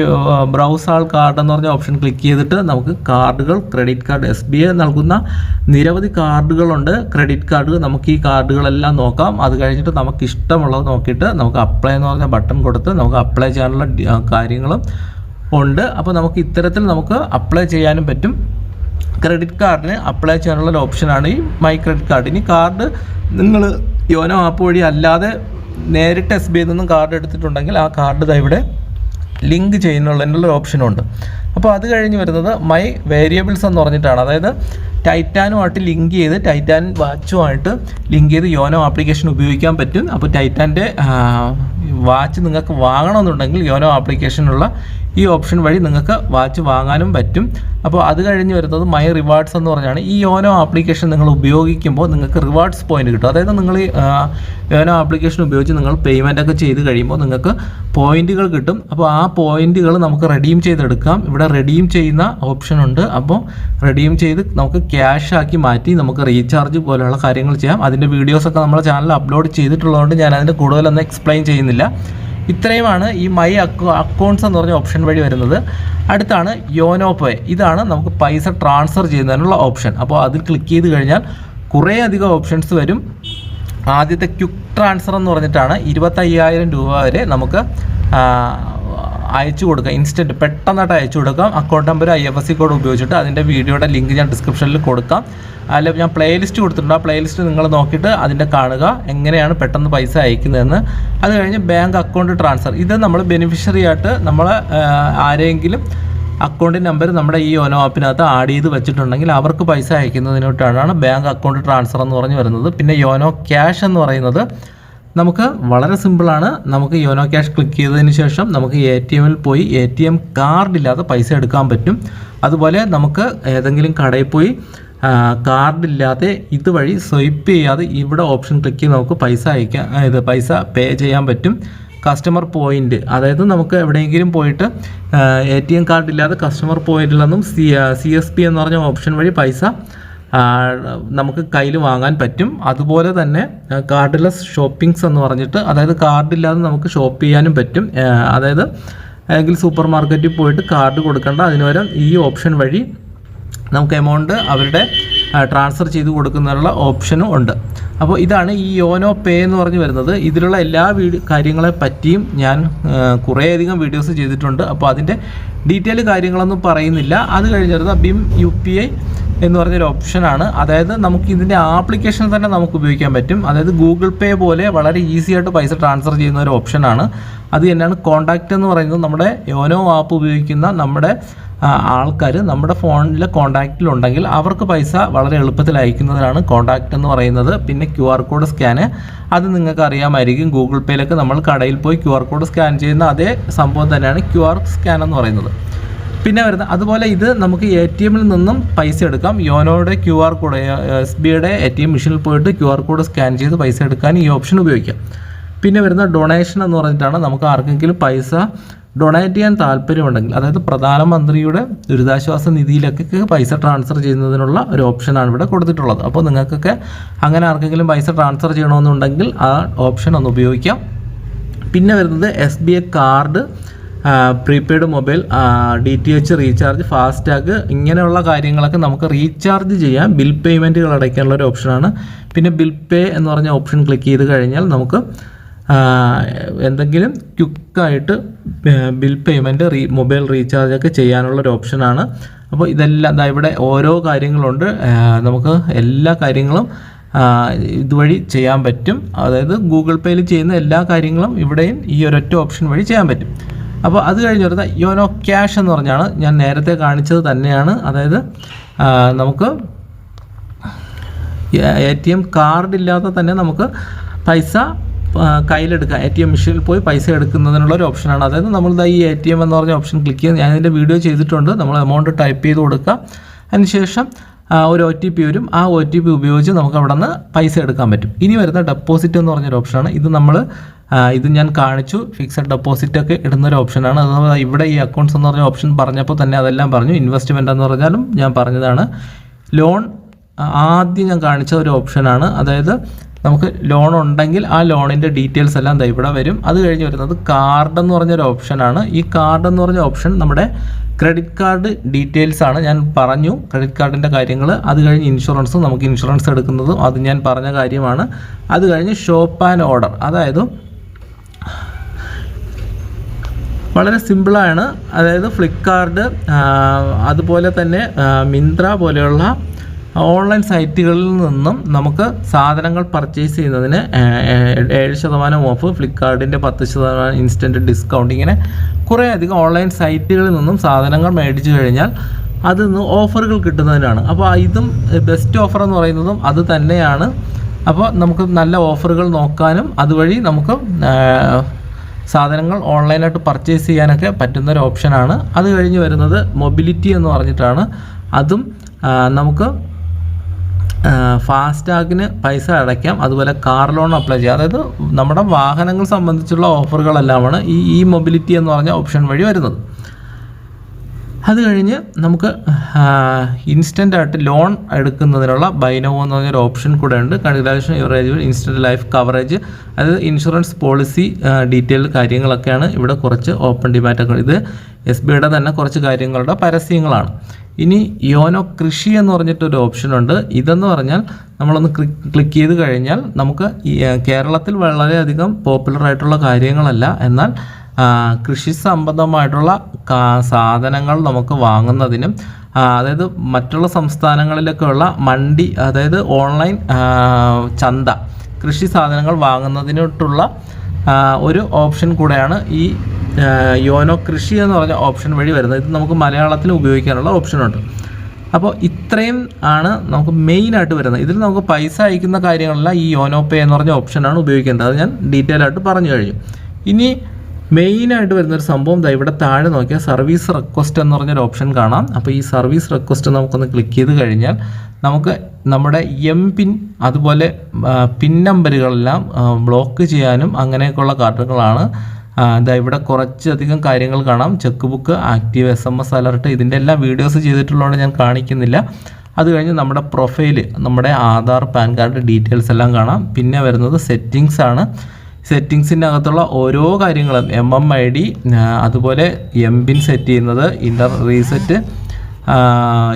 ബ്രൗസ് ആൾ കാർഡ് എന്ന് പറഞ്ഞ ഓപ്ഷൻ ക്ലിക്ക് ചെയ്തിട്ട് നമുക്ക് കാർഡുകൾ credit card S B I നൽകുന്ന നിരവധി കാർഡുകളുണ്ട് ക്രെഡിറ്റ് കാർഡ് നമുക്ക് ഈ കാർഡുകളെല്ലാം നോക്കാം. അത് കഴിഞ്ഞിട്ട് നമുക്ക് ഇഷ്ടമുള്ളത് നോക്കിയിട്ട് നമുക്ക് അപ്ലൈ എന്ന് പറഞ്ഞ ബട്ടൺ കൊടുത്ത് നമുക്ക് അപ്ലൈ ചെയ്യാനുള്ള കാര്യങ്ങളും ഉണ്ട്. അപ്പോൾ നമുക്ക് ഇത്തരത്തിൽ നമുക്ക് അപ്ലൈ ചെയ്യാനും പറ്റും. ക്രെഡിറ്റ് കാർഡിന് അപ്ലൈ ചെയ്യാനുള്ള ഒരു ഓപ്ഷനാണ് ഈ മൈ ക്രെഡിറ്റ് കാർഡ് ഇനി കാർഡ് നിങ്ങൾ യോനോ ആപ്പ് വഴി അല്ലാതെ നേരിട്ട് എസ് ബി ഐയിൽ നിന്നും കാർഡ് എടുത്തിട്ടുണ്ടെങ്കിൽ ആ കാർഡ് ഇതാ ഇവിടെ ലിങ്ക് ചെയ്യുന്നുള്ളതിനുള്ള ഓപ്ഷനുണ്ട് അപ്പോൾ അത് കഴിഞ്ഞ് വരുന്നത് മൈ വേരിയബിൾസ് എന്ന് പറഞ്ഞിട്ടാണ്. അതായത് ടൈറ്റാനുമായിട്ട് ലിങ്ക് ചെയ്ത് ടൈറ്റാൻ വാച്ചുമായിട്ട് ലിങ്ക് ചെയ്ത് യോനോ ആപ്ലിക്കേഷൻ ഉപയോഗിക്കാൻ പറ്റും. അപ്പോൾ ടൈറ്റാന്റെ വാച്ച് നിങ്ങൾക്ക് വാങ്ങണമെന്നുണ്ടെങ്കിൽ യോനോ ആപ്ലിക്കേഷനുള്ള ഈ ഓപ്ഷൻ വഴി നിങ്ങൾക്ക് വാച്ച് വാങ്ങാനും പറ്റും. അപ്പോൾ അത് കഴിഞ്ഞ് വരുന്നത് മൈ റിവാർഡ്സ് എന്ന് പറഞ്ഞാണ്. ഈ യോനോ ആപ്ലിക്കേഷൻ നിങ്ങൾ ഉപയോഗിക്കുമ്പോൾ നിങ്ങൾക്ക് റിവാർഡ്സ് പോയിന്റ് കിട്ടും. അതായത് നിങ്ങൾ യോനോ ആപ്ലിക്കേഷൻ ഉപയോഗിച്ച് നിങ്ങൾ പേയ്മെന്റ് ഒക്കെ ചെയ്ത് കഴിയുമ്പോൾ നിങ്ങൾക്ക് പോയിന്റുകൾ കിട്ടും. അപ്പോൾ ആ പോയിന്റുകൾ നമുക്ക് റെഡീം ചെയ്തെടുക്കാം. ഇവിടെ റെഡീം ചെയ്യുന്ന ഓപ്ഷൻ ഉണ്ട്. അപ്പോൾ റെഡീം ചെയ്ത് നമുക്ക് ക്യാഷ് ആക്കി മാറ്റി നമുക്ക് റീചാർജ് പോലെയുള്ള കാര്യങ്ങൾ ചെയ്യാം. അതിന്റെ വീഡിയോസൊക്കെ നമ്മുടെ ചാനൽ അപ്ലോഡ് ചെയ്തിട്ടുള്ളതുകൊണ്ട് ഞാൻ അതിന്റെ കൂടുതലൊന്നും എക്സ്പ്ലെയിൻ ചെയ്യുന്നില്ല. ഇത്രയുമാണ് ഈ മൈ അക്കൗ അക്കൗണ്ട്സ് എന്ന് പറഞ്ഞ ഓപ്ഷൻ വഴി വരുന്നത്. അടുത്താണ് യോനോ പേ ഇതാണ് നമുക്ക് പൈസ ട്രാൻസ്ഫർ ചെയ്യുന്നതിനുള്ള ഓപ്ഷൻ അപ്പോൾ അതിൽ ക്ലിക്ക് ചെയ്ത് കഴിഞ്ഞാൽ കുറേ അധികം ഓപ്ഷൻസ് വരും. ആദ്യത്തെ ക്വിക്ക് ട്രാൻസ്ഫർ എന്ന് പറഞ്ഞിട്ടാണ് ഇരുപത്തയ്യായിരം രൂപ വരെ നമുക്ക് അയച്ചു കൊടുക്കുക. ഇൻസ്റ്റന്റ് പെട്ടെന്നായിട്ട് അയച്ചു കൊടുക്കാം account number I F S C code ഉപയോഗിച്ചിട്ട് അതിന്റെ വീഡിയോയുടെ ലിങ്ക് ഞാൻ ഡിസ്ക്രിപ്ഷനിൽ കൊടുക്കാം. അതിൽ ഞാൻ പ്ലേലിസ്റ്റ് കൊടുത്തിട്ടുണ്ട്. ആ പ്ലേലിസ്റ്റ് നിങ്ങൾ നോക്കിയിട്ട് അതിന്റെ കാണുക. എങ്ങനെയാണ് പെട്ടെന്ന് പൈസ അയക്കുന്നതെന്ന്. അത് കഴിഞ്ഞ് ബാങ്ക് അക്കൗണ്ട് ട്രാൻസ്ഫർ ഇത് നമ്മൾ ബെനിഫിഷ്യറി ആയിട്ട് നമ്മൾ ആരെങ്കിലും അക്കൗണ്ട് നമ്പർ നമ്മുടെ ഈ ഓനോ ആപ്പിനകത്ത് ആഡ് ചെയ്ത് വെച്ചിട്ടുണ്ടെങ്കിൽ അവർക്ക് പൈസ അയക്കുന്നതിനോട്ടാണ് ബാങ്ക് അക്കൗണ്ട് ട്രാൻസ്ഫർ എന്ന് പറഞ്ഞ് വരുന്നത്. പിന്നെ യോനോ ക്യാഷ് എന്ന് പറയുന്നത് നമുക്ക് വളരെ സിമ്പിളാണ് നമുക്ക് യോനോ ക്യാഷ് ക്ലിക്ക് ചെയ്തതിന് ശേഷം നമുക്ക് എ ടി എമ്മിൽ പോയി എ ടി എം കാർഡില്ലാതെ പൈസ എടുക്കാൻ പറ്റും. അതുപോലെ നമുക്ക് ഏതെങ്കിലും കടയിൽ പോയി കാർഡില്ലാതെ ഇതുവഴി സ്വൈപ്പ് ചെയ്യാതെ ഇവിടെ ഓപ്ഷൻ ക്ലിക്ക് ചെയ്ത് നമുക്ക് പൈസ അയക്കാൻ ഇത് പൈസ പേ ചെയ്യാൻ പറ്റും. കസ്റ്റമർ പോയിന്റ് അതായത് നമുക്ക് എവിടെയെങ്കിലും പോയിട്ട് എ ടി എം കാർഡില്ലാതെ കസ്റ്റമർ പോയിന്റിൽ നിന്നും സി സി എസ് പി എന്ന് പറഞ്ഞ ഓപ്ഷൻ വഴി പൈസ നമുക്ക് കയ്യിൽ വാങ്ങാൻ പറ്റും. അതുപോലെ തന്നെ കാർഡ്ലെസ് ഷോപ്പിംഗ്സ് എന്ന് പറഞ്ഞിട്ട് അതായത് കാർഡില്ലാതെ നമുക്ക് ഷോപ്പ് ചെയ്യാനും പറ്റും. അതായത് അല്ലെങ്കിൽ സൂപ്പർ മാർക്കറ്റിൽ പോയിട്ട് കാർഡ് കൊടുക്കേണ്ട അതിന് പകരം ഈ ഓപ്ഷൻ വഴി നമുക്ക് എമൗണ്ട് അവരുടെ ട്രാൻസ്ഫർ ചെയ്ത് കൊടുക്കുന്നതിനുള്ള ഓപ്ഷനും ഉണ്ട്. അപ്പോൾ ഇതാണ് ഈ യോനോ പേ എന്ന് പറഞ്ഞ് വരുന്നത്. ഇതിലുള്ള എല്ലാ കാര്യങ്ങളെ പറ്റിയും ഞാൻ കുറേയധികം വീഡിയോസ് ചെയ്തിട്ടുണ്ട്. അപ്പോൾ അതിന്റെ ഡീറ്റെയിൽ കാര്യങ്ങളൊന്നും പറയുന്നില്ല. അത് കഴിഞ്ഞിരുന്ന ബിം യു പി ഐ എന്ന് പറഞ്ഞൊരു ഓപ്ഷനാണ് അതായത് നമുക്ക് ഇതിന്റെ ആപ്ലിക്കേഷൻ തന്നെ നമുക്ക് ഉപയോഗിക്കാൻ പറ്റും. അതായത് ഗൂഗിൾ പേ പോലെ വളരെ ഈസി ആയിട്ട് പൈസ ട്രാൻസ്ഫർ ചെയ്യുന്ന ഒരു ഓപ്ഷനാണ് അത് തന്നെയാണ് കോണ്ടാക്റ്റ് എന്ന് പറയുന്നത് നമ്മുടെ യോനോ ആപ്പ് ഉപയോഗിക്കുന്ന നമ്മുടെ ആൾക്കാർ നമ്മുടെ ഫോണിലെ കോണ്ടാക്റ്റിലുണ്ടെങ്കിൽ അവർക്ക് പൈസ വളരെ എളുപ്പത്തിൽ അയക്കുന്നതിനാണ് കോണ്ടാക്റ്റ് എന്ന് പറയുന്നത്. പിന്നെ ക്യു ആർ കോഡ് സ്കാന് അത് നിങ്ങൾക്ക് അറിയാമായിരിക്കും. ഗൂഗിൾ പേയിലൊക്കെ നമ്മൾ കടയിൽ പോയി ക്യു ആർ കോഡ് സ്കാൻ ചെയ്യുന്ന അതേ സംഭവം തന്നെയാണ് ക്യു ആർ സ്കാൻ എന്ന് പറയുന്നത്. പിന്നെ വരുന്ന അതുപോലെ ഇത് നമുക്ക് എ ടി എമ്മിൽ നിന്നും പൈസ എടുക്കാം. യോനോയുടെ ക്യു ആർ കോഡ് എസ് ബിയുടെ എ ടി എം മെഷീനിൽ പോയിട്ട് ക്യു ആർ കോഡ് സ്കാൻ ചെയ്ത് പൈസ എടുക്കാൻ ഈ ഓപ്ഷൻ ഉപയോഗിക്കാം. പിന്നെ വരുന്ന ഡൊണേഷൻ എന്ന് പറഞ്ഞിട്ടാണ് നമുക്ക് ആർക്കെങ്കിലും പൈസ ഡൊണേറ്റ് ചെയ്യാൻ താല്പര്യമുണ്ടെങ്കിൽ അതായത് പ്രധാനമന്ത്രിയുടെ ദുരിതാശ്വാസ നിധിയിലൊക്കെ പൈസ ട്രാൻസ്ഫർ ചെയ്യുന്നതിനുള്ള ഒരു ഓപ്ഷനാണ് ഇവിടെ കൊടുത്തിട്ടുള്ളത്. അപ്പോൾ നിങ്ങൾക്കൊക്കെ അങ്ങനെ ആർക്കെങ്കിലും പൈസ ട്രാൻസ്ഫർ ചെയ്യണമെന്നുണ്ടെങ്കിൽ ആ ഓപ്ഷൻ ഒന്ന് ഉപയോഗിക്കാം. പിന്നെ വരുന്നത് S B I card prepaid mobile D T H recharge FASTag ഇങ്ങനെയുള്ള കാര്യങ്ങളൊക്കെ നമുക്ക് റീചാർജ് ചെയ്യാം. ബിൽ പേയ്മെന്റുകൾ അടയ്ക്കാനുള്ള ഒരു ഓപ്ഷനാണ് പിന്നെ ബിൽ പേ എന്ന് പറഞ്ഞ ഓപ്ഷൻ ക്ലിക്ക് ചെയ്ത് കഴിഞ്ഞാൽ നമുക്ക് എന്തെങ്കിലും ക്വിക്കായിട്ട് ബിൽ പേയ്മെന്റ് റീ മൊബൈൽ റീചാർജൊക്കെ ചെയ്യാനുള്ള ഒരു ഓപ്ഷനാണ് അപ്പോൾ ഇതെല്ലാം ഇവിടെ ഓരോ കാര്യങ്ങളുണ്ട്. നമുക്ക് എല്ലാ കാര്യങ്ങളും ഇതുവഴി ചെയ്യാൻ പറ്റും. അതായത് ഗൂഗിൾ പേയിൽ ചെയ്യുന്ന എല്ലാ കാര്യങ്ങളും ഇവിടെയും ഈ ഒരൊറ്റ ഓപ്ഷൻ വഴി ചെയ്യാൻ പറ്റും. അപ്പോൾ അത് കഴിഞ്ഞ് വരുന്ന യോനോ ക്യാഷ് എന്ന് പറഞ്ഞാണ് ഞാൻ നേരത്തെ കാണിച്ചത് തന്നെയാണ്. അതായത് നമുക്ക് എ ടി എം കാർഡ് ഇല്ലാതെ തന്നെ നമുക്ക് പൈസ കയ്യിലെടുക്കാം. എ ടി എം മെഷീനിൽ പോയി പൈസ എടുക്കുന്നതിനുള്ള ഒരു ഓപ്ഷനാണ് അതായത് നമ്മൾ ഈ എ ടി എം എന്ന് പറഞ്ഞ ഓപ്ഷൻ ക്ലിക്ക് ചെയ്യുക ഞാൻ ഇതിന്റെ വീഡിയോ ചെയ്തിട്ടുണ്ട്. നമ്മൾ എമൗണ്ട് ടൈപ്പ് ചെയ്ത് കൊടുക്കുക അതിനുശേഷം ഒരു ഒ ടി പി വരും. ആ ഒ ടി പി ഉപയോഗിച്ച് നമുക്ക് അവിടെ നിന്ന് പൈസ എടുക്കാൻ പറ്റും. ഇനി വരുന്ന ഡെപ്പോസിറ്റ് എന്ന് പറഞ്ഞൊരു ഓപ്ഷനാണ് ഇത് നമ്മൾ ഇത് ഞാൻ കാണിച്ചു. ഫിക്സഡ് ഡെപ്പോസിറ്റ് ഒക്കെ ഇടുന്ന ഒരു ഓപ്ഷനാണ് അത് ഇവിടെ ഈ അക്കൗണ്ട്സ് എന്ന് പറഞ്ഞ ഓപ്ഷൻ പറഞ്ഞപ്പോൾ തന്നെ അതെല്ലാം പറഞ്ഞു. ഇൻവെസ്റ്റ്മെന്റ് എന്ന് പറഞ്ഞാലും ഞാൻ പറഞ്ഞതാണ്. ലോൺ ആദ്യം ഞാൻ കാണിച്ച ഒരു ഓപ്ഷനാണ് അതായത് നമുക്ക് ലോൺ ഉണ്ടെങ്കിൽ ആ ലോണിന്റെ ഡീറ്റെയിൽസ് എല്ലാം ദാ ഇവിടെ വരും. അത് കഴിഞ്ഞ് വരുന്നത് കാർഡ് എന്ന് പറഞ്ഞൊരു ഓപ്ഷനാണ് ഈ കാർഡ് എന്ന് പറഞ്ഞ ഓപ്ഷൻ നമ്മുടെ ക്രെഡിറ്റ് കാർഡ് ഡീറ്റെയിൽസ് ആണ്. ഞാൻ പറഞ്ഞു ക്രെഡിറ്റ് കാർഡിന്റെ കാര്യങ്ങൾ അത് കഴിഞ്ഞ് ഇൻഷുറൻസും നമുക്ക് ഇൻഷുറൻസ് എടുക്കുന്നതും അത് ഞാൻ പറഞ്ഞ കാര്യമാണ്. അത് കഴിഞ്ഞ് ഷോപ്പ് ആൻഡ് ഓർഡർ അതായത് വളരെ സിമ്പിളാണ് അതായത് ഫ്ലിപ്കാർട്ട് അതുപോലെ തന്നെ മിന്ത്ര പോലെയുള്ള ഓൺലൈൻ സൈറ്റുകളിൽ നിന്നും നമുക്ക് സാധനങ്ങൾ പർച്ചേസ് ചെയ്യുന്നതിന് ഏഴ് ശതമാനം ഓഫ് ഫ്ലിപ്കാർട്ടിന്റെ പത്ത് ശതമാനം ഇൻസ്റ്റന്റ് ഡിസ്കൗണ്ട് ഇങ്ങനെ കുറേ അധികം ഓൺലൈൻ സൈറ്റുകളിൽ നിന്നും സാധനങ്ങൾ മേടിച്ചു കഴിഞ്ഞാൽ അതിൽ നിന്ന് ഓഫറുകൾ കിട്ടുന്നതിനാണ്. അപ്പോൾ ഇതും ബെസ്റ്റ് ഓഫർ എന്ന് പറയുന്നതും അത് തന്നെയാണ്. അപ്പോൾ നമുക്ക് നല്ല ഓഫറുകൾ നോക്കാനും അതുവഴി നമുക്ക് സാധനങ്ങൾ ഓൺലൈനായിട്ട് പർച്ചേസ് ചെയ്യാനൊക്കെ പറ്റുന്ന ഒരു ഓപ്ഷനാണ് അത് കഴിഞ്ഞ് വരുന്നത് മൊബിലിറ്റി എന്ന് പറഞ്ഞിട്ടാണ്. അതും നമുക്ക് ഫാസ്റ്റാഗിന് പൈസ അടയ്ക്കാം. അതുപോലെ കാർ ലോൺ അപ്ലൈ ചെയ്യാം. അതായത് നമ്മുടെ വാഹനങ്ങൾ സംബന്ധിച്ചുള്ള ഓഫറുകളെല്ലാമാണ് ഈ ഇ മൊബിലിറ്റി എന്ന് പറഞ്ഞ ഓപ്ഷൻ വഴി വരുന്നത്. അത് കഴിഞ്ഞ് നമുക്ക് ഇൻസ്റ്റന്റ് ആയിട്ട് ലോൺ എടുക്കുന്നതിനുള്ള ബൈനോ എന്ന് പറഞ്ഞൊരു ഓപ്ഷൻ കൂടെ ഉണ്ട്. Congratulation your age instant life coverage അതായത് ഇൻഷുറൻസ് പോളിസി ഡീറ്റെയിൽ കാര്യങ്ങളൊക്കെയാണ് ഇവിടെ കുറച്ച് ഓപ്പൺ ഡിമാറ്റൊക്കെ ഇത് എസ് ബിയുടെ തന്നെ കുറച്ച് കാര്യങ്ങളുടെ പരസ്യങ്ങളാണ്. ഇനി യോനോ കൃഷി എന്ന് പറഞ്ഞിട്ടൊരു ഓപ്ഷൻ ഉണ്ട്. ഇതെന്ന് പറഞ്ഞാൽ നമ്മളൊന്ന് ക്ലിക്ക് ചെയ്ത് കഴിഞ്ഞാൽ നമുക്ക് കേരളത്തിൽ വളരെയധികം പോപ്പുലർ ആയിട്ടുള്ള കാര്യങ്ങളല്ല. എന്നാൽ കൃഷി സംബന്ധമായിട്ടുള്ള സാധനങ്ങൾ നമുക്ക് വാങ്ങുന്നതിനും അതായത് മറ്റുള്ള സംസ്ഥാനങ്ങളിലൊക്കെ ഉള്ള മണ്ടി അതായത് ഓൺലൈൻ ചന്ത കൃഷി സാധനങ്ങൾ വാങ്ങുന്നതിനോട്ടുള്ള ഒരു ഓപ്ഷൻ കൂടെയാണ് ഈ യോനോ കൃഷി എന്ന് പറഞ്ഞ ഓപ്ഷൻ വഴി വരുന്നത്. ഇത് നമുക്ക് മലയാളത്തിൽ ഉപയോഗിക്കാനുള്ള ഓപ്ഷനുണ്ട്. അപ്പോൾ ഇത്രയും ആണ് നമുക്ക് മെയിനായിട്ട് വരുന്നത്. ഇതിൽ നമുക്ക് പൈസ അയക്കുന്ന കാര്യങ്ങളെല്ലാം ഈ യോനോ പേ എന്ന് പറഞ്ഞ ഓപ്ഷനാണ് ഉപയോഗിക്കേണ്ടത്. അത് ഞാൻ ഡീറ്റെയിൽ ആയിട്ട് പറഞ്ഞു കഴിഞ്ഞു. ഇനി മെയിനായിട്ട് വരുന്നൊരു സംഭവം ദാ ഇവിടെ താഴെ നോക്കിയാൽ സർവീസ് റിക്വസ്റ്റ് എന്ന് പറഞ്ഞൊരു ഓപ്ഷൻ കാണാം. അപ്പോൾ ഈ സർവീസ് റിക്വസ്റ്റ് നമുക്കൊന്ന് ക്ലിക്ക് ചെയ്ത് കഴിഞ്ഞാൽ നമുക്ക് നമ്മുടെ എം പിൻ അതുപോലെ പിൻ നമ്പറുകളെല്ലാം ബ്ലോക്ക് ചെയ്യാനും അങ്ങനെയൊക്കെയുള്ള കാർഡുകളാണ് ഇതാ ഇവിടെ കുറച്ചധികം കാര്യങ്ങൾ കാണാം. Check book active S M S alert ഇതിന്റെ എല്ലാം വീഡിയോസ് ചെയ്തിട്ടുള്ളതുകൊണ്ട് ഞാൻ കാണിക്കുന്നില്ല. അത് കഴിഞ്ഞ് നമ്മുടെ പ്രൊഫൈൽ നമ്മുടെ ആധാർ പാൻ കാർഡ് ഡീറ്റെയിൽസ് എല്ലാം കാണാം. പിന്നെ വരുന്നത് സെറ്റിങ്സ് ആണ്. സെറ്റിങ്സിന്റെ അകത്തുള്ള ഓരോ കാര്യങ്ങളും എം എം ഐ ഡി അതുപോലെ എം പിൻ സെറ്റ് ചെയ്യുന്നത് inter reset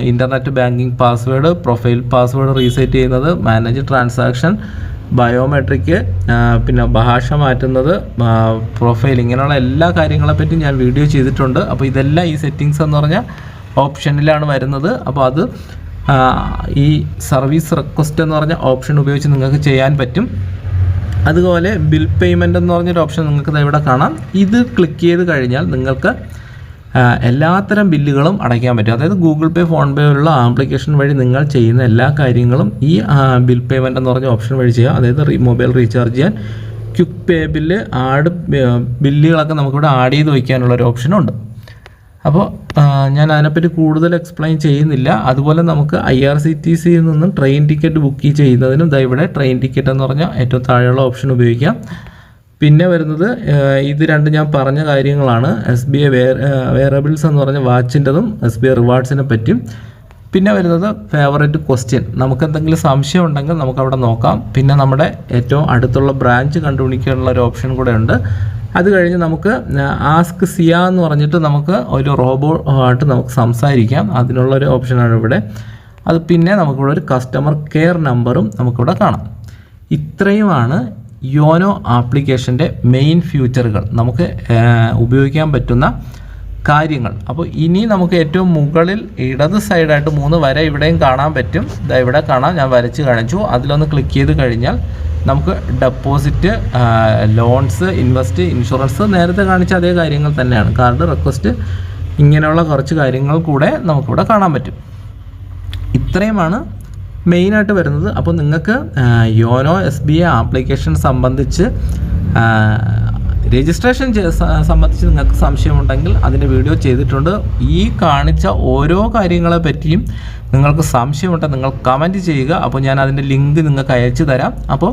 internet banking password profile password reset ചെയ്യുന്നത് മാനേജ് ട്രാൻസാക്ഷൻ ബയോമെട്രിക് പിന്നെ ഭാഷ മാറ്റുന്നത് പ്രൊഫൈൽ ഇങ്ങനെയുള്ള എല്ലാ കാര്യങ്ങളെപ്പറ്റി ഞാൻ വീഡിയോ ചെയ്തിട്ടുണ്ട്. അപ്പോൾ ഇതെല്ലാം ഈ സെറ്റിങ്സ് എന്ന് പറഞ്ഞാൽ ഓപ്ഷനിലാണ് വരുന്നത്. അപ്പോൾ അത് ഈ സർവീസ് റിക്വസ്റ്റ് എന്ന് പറഞ്ഞ ഓപ്ഷൻ ഉപയോഗിച്ച് നിങ്ങൾക്ക് ചെയ്യാൻ പറ്റും. അതുപോലെ ബിൽ പേയ്മെന്റ് എന്ന് പറഞ്ഞൊരു ഓപ്ഷൻ നിങ്ങൾക്ക് ഇവിടെ കാണാം. ഇത് ക്ലിക്ക് ചെയ്ത് കഴിഞ്ഞാൽ നിങ്ങൾക്ക് എല്ലാത്തരം ബില്ലുകളും അടയ്ക്കാൻ പറ്റും. അതായത് ഗൂഗിൾ പേ ഫോൺ പേ പോലുള്ള ആപ്ലിക്കേഷൻ വഴി നിങ്ങൾ ചെയ്യുന്ന എല്ലാ കാര്യങ്ങളും ഈ ബിൽ പേയ്മെന്റ് എന്ന് പറഞ്ഞ ഓപ്ഷൻ വഴി ചെയ്യാം. അതായത് മൊബൈൽ റീചാർജ് ചെയ്യാൻ. ക്വിക്ക് പേ ബില്ല് ആഡ് ബില്ലുകളൊക്കെ നമുക്കിവിടെ ആഡ് ചെയ്ത് വയ്ക്കാനുള്ള ഒരു ഓപ്ഷനുണ്ട് അപ്പോൾ ഞാൻ അതിനെപ്പറ്റി കൂടുതൽ എക്സ്പ്ലെയിൻ ചെയ്യുന്നില്ല. അതുപോലെ നമുക്ക് ഐ ആർ സി ടി സിയിൽ നിന്നും ട്രെയിൻ ടിക്കറ്റ് ബുക്ക് ചെയ്യുന്നതിനും ദാ ഇവിടെ ട്രെയിൻ ടിക്കറ്റ് എന്ന് പറഞ്ഞാൽ ഏറ്റവും താഴെയുള്ള ഓപ്ഷൻ ഉപയോഗിക്കാം. പിന്നെ വരുന്നത് ഇത് രണ്ട് ഞാൻ പറഞ്ഞ കാര്യങ്ങളാണ്. എസ് ബി ഐ വേറബിൾസ് എന്ന് പറഞ്ഞ വാച്ചിന്റെതും എസ് ബി ഐ റിവാർഡ്സിനെ പറ്റിയും. പിന്നെ വരുന്നത് ഫേവറേറ്റ് ക്വസ്റ്റ്യൻ നമുക്ക് എന്തെങ്കിലും സംശയം ഉണ്ടെങ്കിൽ നമുക്ക് അവിടെ നോക്കാം. പിന്നെ നമ്മുടെ ഏറ്റവും അടുത്തുള്ള ബ്രാഞ്ച് കണ്ടുപിടിക്കാനുള്ള ഒരു ഓപ്ഷൻ കൂടെ ഉണ്ട്. അത് കഴിഞ്ഞ് നമുക്ക് ആസ്ക് സിയ എന്ന് പറഞ്ഞിട്ട് നമുക്ക് ഒരു റോബോ ആയിട്ട് നമുക്ക് സംസാരിക്കാം. അതിനുള്ള ഒരു ഓപ്ഷനാണ് ഇവിടെ. അത് പിന്നെ നമുക്കിവിടെ ഒരു കസ്റ്റമർ കെയർ നമ്പറും നമുക്കിവിടെ കാണാം. ഇത്രയുമാണ് യോനോ ആപ്ലിക്കേഷന്റെ മെയിൻ ഫ്യൂച്ചറുകൾ നമുക്ക് ഉപയോഗിക്കാൻ പറ്റുന്ന കാര്യങ്ങൾ. അപ്പോൾ ഇനി നമുക്ക് ഏറ്റവും മുകളിൽ ഇടത് സൈഡായിട്ട് മൂന്ന് വര ഇവിടെയും കാണാൻ പറ്റും. ഇതാ ഇവിടെ കാണാം ഞാൻ വരച്ച് കാണിച്ചു. അതിലൊന്ന് ക്ലിക്ക് ചെയ്ത് കഴിഞ്ഞാൽ നമുക്ക് ഡെപ്പോസിറ്റ് ലോൺസ് ഇൻവെസ്റ്റ് ഇൻഷുറൻസ് നേരത്തെ കാണിച്ച അതേ കാര്യങ്ങൾ തന്നെയാണ്. കാർഡ് റിക്വസ്റ്റ് ഇങ്ങനെയുള്ള കുറച്ച് കാര്യങ്ങൾ കൂടെ നമുക്കിവിടെ കാണാൻ പറ്റും. ഇത്രയുമാണ് മെയിനായിട്ട് വരുന്നത്. അപ്പോൾ നിങ്ങൾക്ക് YONO S B I application സംബന്ധിച്ച് രജിസ്ട്രേഷൻ സംബന്ധിച്ച് നിങ്ങൾക്ക് സംശയമുണ്ടെങ്കിൽ അതിന്റെ വീഡിയോ ചെയ്തിട്ടുണ്ട്. ഈ കാണിച്ച ഓരോ കാര്യങ്ങളെ പറ്റിയും നിങ്ങൾക്ക് സംശയമുണ്ടെങ്കിൽ നിങ്ങൾ കമന്റ് ചെയ്യുക. അപ്പോൾ ഞാൻ അതിന്റെ ലിങ്ക് നിങ്ങൾക്ക് അയച്ചു തരാം. അപ്പോൾ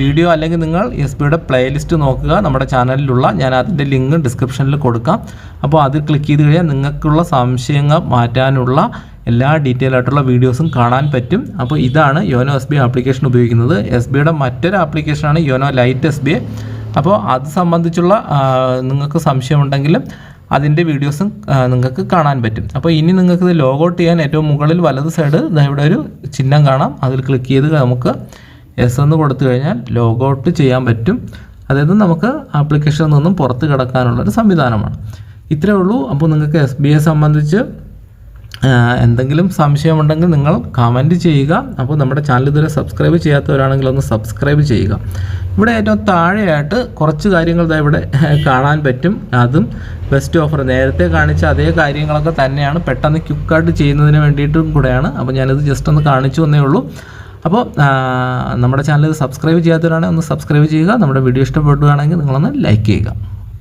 വീഡിയോ അല്ലെങ്കിൽ നിങ്ങൾ എസ് ബിയുടെ പ്ലേലിസ്റ്റ് നോക്കുക. നമ്മുടെ ചാനലിലുള്ള ഞാൻ അതിന്റെ ലിങ്ക് ഡിസ്ക്രിപ്ഷനിൽ കൊടുക്കാം. അപ്പോൾ അത് ക്ലിക്ക് ചെയ്ത് കഴിഞ്ഞാൽ നിങ്ങൾക്കുള്ള സംശയങ്ങൾ മാറ്റാനുള്ള എല്ലാ ഡീറ്റെയിൽ ആയിട്ടുള്ള വീഡിയോസും കാണാൻ പറ്റും. അപ്പോൾ ഇതാണ് യോനോ എസ് ബി ആപ്ലിക്കേഷൻ ഉപയോഗിക്കുന്നത്. എസ് ബിയുടെ മറ്റൊരു ആപ്ലിക്കേഷനാണ് യോനോ ലൈറ്റ് എസ് ബി അപ്പോൾ അത് സംബന്ധിച്ചുള്ള നിങ്ങൾക്ക് സംശയമുണ്ടെങ്കിലും അതിന്റെ വീഡിയോസും നിങ്ങൾക്ക് കാണാൻ പറ്റും. അപ്പോൾ ഇനി നിങ്ങൾക്ക് ഇത് ലോഗൗട്ട് ചെയ്യാൻ ഏറ്റവും മുകളിൽ വലത് സൈഡ് ഇവിടെ ഒരു ചിഹ്നം കാണാം. അതിൽ ക്ലിക്ക് ചെയ്ത് നമുക്ക് എസ് എന്ന് കൊടുത്തു കഴിഞ്ഞാൽ ലോഗൗട്ട് ചെയ്യാൻ പറ്റും. അതായത് നമുക്ക് ആപ്ലിക്കേഷനിൽ നിന്നും പുറത്ത് കിടക്കാനുള്ളൊരു സംവിധാനമാണ്. ഇത്രയേ ഉള്ളൂ. അപ്പോൾ നിങ്ങൾക്ക് എസ് ബി സംബന്ധിച്ച് എന്തെങ്കിലും സംശയമുണ്ടെങ്കിൽ നിങ്ങൾ കമന്റ് ചെയ്യുക. അപ്പോൾ നമ്മുടെ ചാനൽ ഇതുവരെ സബ്സ്ക്രൈബ് ചെയ്യാത്തവരാണെങ്കിൽ ഒന്ന് സബ്സ്ക്രൈബ് ചെയ്യുക. ഇവിടെ ഏറ്റവും താഴെയായിട്ട് കുറച്ച് കാര്യങ്ങൾ ഇവിടെ കാണാൻ പറ്റും. അതും ബെസ്റ്റ് ഓഫർ നേരത്തെ കാണിച്ച അതേ കാര്യങ്ങളൊക്കെ തന്നെയാണ് പെട്ടെന്ന് ക്യുക്കായിട്ട് ചെയ്യുന്നതിന് വേണ്ടിയിട്ടും കൂടെയാണ്. അപ്പോൾ ഞാനിത് ജസ്റ്റ് ഒന്ന് കാണിച്ചു എന്നേ ഉള്ളൂ. അപ്പോൾ നമ്മുടെ ചാനൽ സബ്സ്ക്രൈബ് ചെയ്യാത്തവരാണെങ്കിൽ ഒന്ന് സബ്സ്ക്രൈബ് ചെയ്യുക. നമ്മുടെ വീഡിയോ ഇഷ്ടപ്പെടുകയാണെങ്കിൽ നിങ്ങളൊന്ന് ലൈക്ക് ചെയ്യുക.